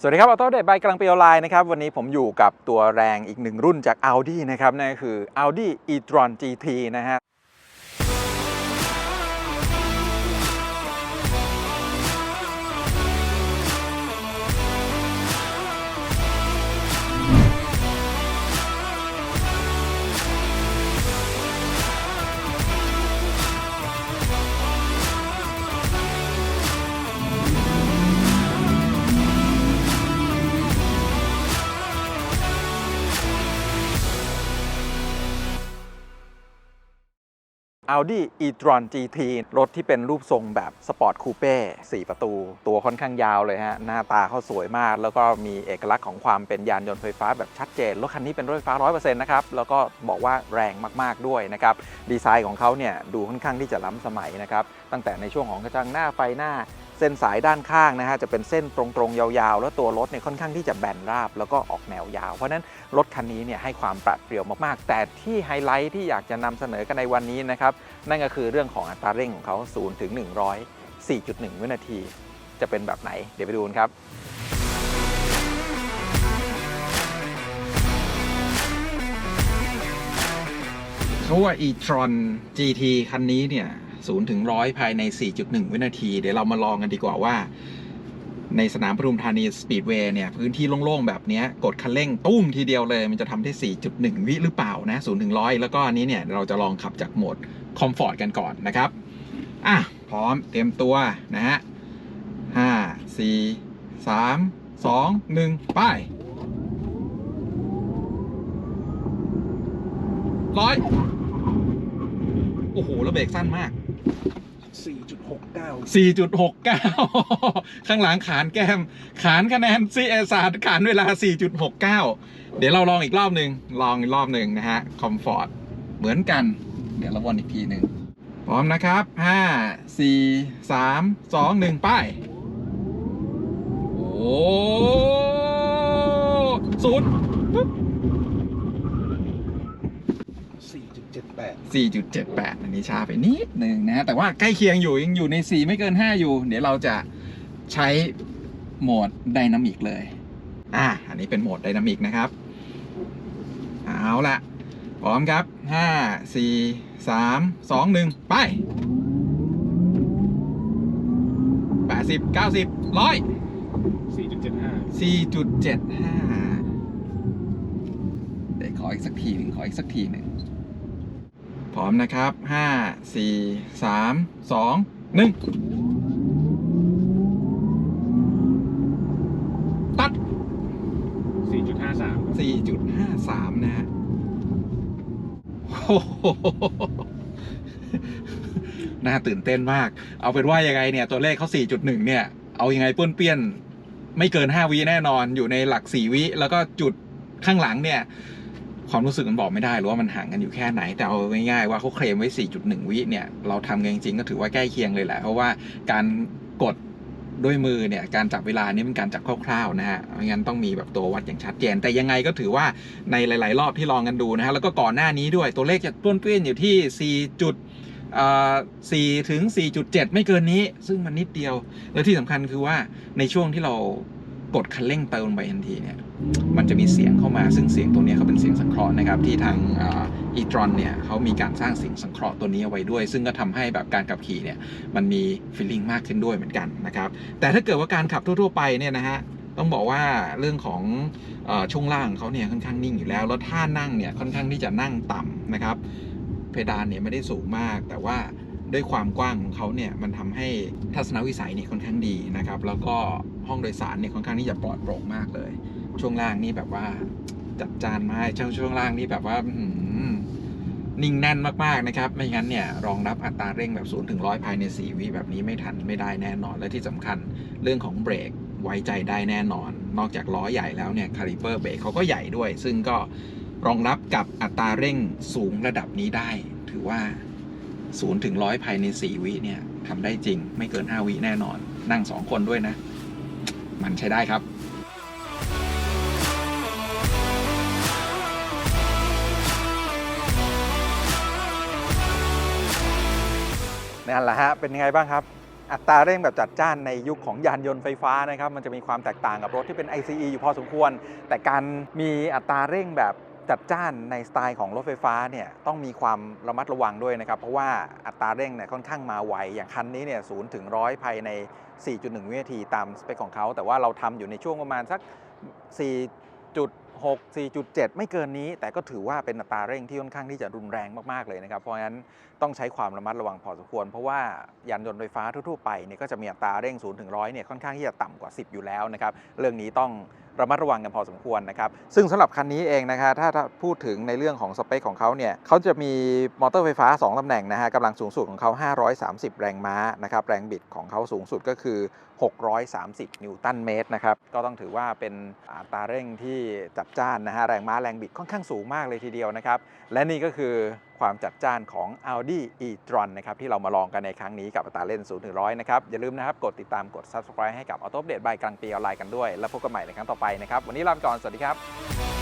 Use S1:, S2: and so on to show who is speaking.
S1: สวัสดีครับออโต้เดทบายกลางปีออนไลน์นะครับ วันนี้ผมอยู่กับตัวแรงอีกหนึ่งรุ่นจาก Audi นะครับ นั่นก็คือ Audi e-tron GT นะฮะ Audi e-tron GT รถที่เป็นรูปทรงแบบสปอร์ตคูเป้4ประตู ตัวค่อนข้างยาวเลยฮะ หน้าตาเขาสวยมาก แล้วก็มีเอกลักษณ์ของความเป็นยานยนต์ไฟฟ้าแบบชัดเจน รถคันนี้เป็นรถไฟฟ้า 100%นะครับ แล้วก็บอกว่าแรงมากๆด้วยนะครับ ดีไซน์ของเขาเนี่ยดูค่อนข้างที่จะล้ำสมัยนะครับ ตั้งแต่ในช่วงของกระจังหน้าไฟหน้า เส้นสายด้านข้างนะฮะจะเป็นเส้นตรงๆยาวๆ แล้วตัวรถเนี่ยค่อนข้างที่จะแบนราบ แล้วก็ออกแนวยาว เพราะนั้นรถคันนี้เนี่ยให้ความปราดเปรียวมากๆ แต่ที่ไฮไลท์ที่อยากจะนำเสนอกันในวันนี้นะครับ นั่นก็คือเรื่องของอัตราเร่งของเขา0ถึง100 4.1 วินาที จะเป็นแบบไหน เดี๋ยวไปดูกันครับเขาว่า e-tron GT คันนี้เนี่ย 0ถึง100 ภายใน 4.1 วินาที เดี๋ยวเรามาลองกันดีกว่าว่า ในสนามปทุมธานีสปีดเวย์เนี่ยพื้นที่โล่งๆ แบบเนี้ยกดคันเร่งตุ้มทีเดียวเลย มันจะทำได้ 4.1 วิหรือเปล่านะ0ถึง100 แล้วก็อันนี้เนี่ยเราจะลองขับจากโหมดคอมฟอร์ตกันก่อนนะครับอะพร้อมเตรียมตัวนะฮะ5 4 3 2 1ไปร้อย โอ้โหแล้วเบรกสั้นมาก
S2: 4.69
S1: 4.69 ข้างหลังขานแก้ม ขานคะแนนซีเอสาร์ขานเวลา 4.69 เดี๋ยวเราลองอีกรอบหนึ่งลองอีกรอบหนึ่งนะฮะ คอมฟอร์ต เหมือนกัน เดี๋ยวเราวนอีกทีหนึ่งพร้อมนะครับ 5 4 3 2 1 ไป โอ้ศูนย์
S2: 4.78
S1: 4.78 อันนี้ช้าไปนิดหนึ่งนะ แต่ว่าใกล้เคียงอยู่ยังอยู่ใน 4 ไม่เกิน 5 อยู่ เดี๋ยวเราจะใช้โหมดไดนามิกเลย อะอันนี้เป็นโหมดไดนามิกนะครับ เอาละพร้อมครับ 5 4 3 2 1 ไป 80 90 100
S2: 4.75
S1: 4.75 เดี๋ยวขออีกสักทีหนึ่งขออีกสักทีหนึ่ง พร้อมนะครับ5 4 3 2 1ตัด
S2: 4.53
S1: 4.53นะฮะโอ้โหน่าตื่นเต้นมาก เอาเป็นว่ายังไงเนี่ย ตัวเลขเขา 4.1 เนี่ย เอายังไงเปื้อนเปี้ยน ไม่เกิน 5 วิแน่นอน อยู่ในหลัก 4 วิ แล้วก็จุดข้างหลังเนี่ย ความรู้สึกมันบอกไม่ได้หรือว่ามันห่างกันอยู่แค่ไหน แต่เอาง่ายๆว่าเขาเคลมไว้ 4.1 วิเนี่ยเราทำกันจริงๆก็ถือว่าใกล้เคียงเลยแหละ เพราะว่าการกดด้วยมือเนี่ยการจับเวลานี่เป็นการจับคร่าวๆนะฮะไม่งั้นต้องมีแบบตัววัดอย่างชัดเจน แต่ยังไงก็ถือว่าในหลาย ๆ รอบที่ลองกันดูนะฮะแล้วก็ก่อนหน้านี้ด้วยตัวเลขจะต้วนเปี้ยนอยู่ที่ 4. จุดเอ่อ4ถึง 4.7 ไม่เกินนี้ ซึ่งมันนิดเดียว แล้วที่สำคัญคือว่าในช่วงที่เรา กดคันเร่งเติมไปทันทีเนี่ยมันจะมีเสียงเข้ามาซึ่งเสียงตัวนี้เขาเป็นเสียงสังเคราะห์นะครับที่ทางอีตรอนเนี่ยเขามีการสร้างเสียงสังเคราะห์ตัวนี้เอาไว้ด้วย ซึ่งก็ทำให้แบบการขับขี่เนี่ยมันมีฟีลลิ่งมากขึ้นด้วยเหมือนกันนะครับแต่ถ้าเกิดว่าการขับทั่วๆไปเนี่ยนะฮะต้องบอกว่าเรื่องของอช่วงล่างเขาเนี่ยค่อนข้างนิ่งอยู่แล้ว แล้วท่านั่งเนี่ยค่อนข้างที่จะนั่งต่ำนะครับ เพดานเนี่ยไม่ได้สูงมาก แต่ว่าด้วยความกว้างของเขาเนี่ยมันทำให้ทัศนวิสัยเนี่ยค่อนข้างดีนะครับ แล้วก็ ห้องโดยสารเนี่ยค่อนข้างที่จะปลอดโปร่งมากเลย ช่วงล่างนี่แบบว่าจัดจานมากช่วงช่วงล่างนี่แบบว่านิ่งแน่นมากๆนะครับ ไม่งั้นเนี่ยรองรับอัตราเร่งแบบ0ถึง100ภายใน 4 วิแบบนี้ไม่ทันไม่ได้แน่นอน และที่สำคัญเรื่องของเบรกไว้ใจได้แน่นอน นอกจากล้อใหญ่แล้วเนี่ยคาลิเปอร์เบรกเขาก็ใหญ่ด้วย ซึ่งก็รองรับกับอัตราเร่งสูงระดับนี้ได้ ถือว่า0ถึง100ภายใน 4 วิเนี่ยทำได้จริง ไม่เกิน 5 วิแน่นอน นั่ง 2 คนด้วยนะ มันใช้ได้ครับนั่นแหละฮะ เป็นยังไงบ้างครับ อัตราเร่งแบบจัดจ้านในยุคของยานยนต์ไฟฟ้านะครับ มันจะมีความแตกต่างกับรถที่เป็น ICE อยู่พอสมควร แต่การมีอัตราเร่งแบบ จัดจ้านในสไตล์ของรถไฟฟ้าเนี่ยต้องมีความระมัดระวังด้วยนะครับ เพราะว่าอัตราเร่งเนี่ยค่อนข้างมาไว อย่างคันนี้เนี่ยศูนย์ถึงร้อยภายใน 4.1 วินาทีตามสเปคของเขา แต่ว่าเราทำอยู่ในช่วงประมาณสัก 4.6 4.7 ไม่เกินนี้ แต่ก็ถือว่าเป็นอัตราเร่งที่ค่อนข้างที่จะรุนแรงมากๆเลยนะครับ เพราะฉะนั้นต้องใช้ความระมัดระวังพอสมควร เพราะว่ายานยนต์ไฟฟ้าทั่วๆไปเนี่ยก็จะมีอัตราเร่ง0ถึง100เนี่ยค่อนข้างที่จะต่ำกว่า 10 อยู่แล้วนะครับ เรื่องนี้ต้องระมัดระวังกันพอสมควรนะครับ ซึ่งสำหรับคันนี้เองนะคะถ้าถ้าพูดถึงในเรื่องของสเปคของเขาเนี่ยเขาจะมีมอเตอร์ไฟฟ้า 2ตำแหน่งนะฮะกำลังสูงสุดของเขา 530 แรงม้านะครับ แรงบิดของเขาสูงสุดก็คือ 630 นิวตันเมตรนะครับ ก็ต้องถือว่าเป็นอัตราเร่งที่จัดจ้านนะฮะแรงม้าแรงบิดค่อนข้างสูงมากเลยทีเดียวนะครับ และนี่ก็คือความจัดจ้านของ Audi e-tron นะครับที่เรามาลองกันในครั้งนี้กับอัตราเร่น0ถึง100นะครับ อย่าลืมนะครับ กดติดตามกด subscribe ให้กับ Auto Update ใบกลางปีออนไลน์กันด้วย แล้วพบกันใหม่ในครั้งต่อไปนะครับ วันนี้ลาไปก่อน สวัสดีครับ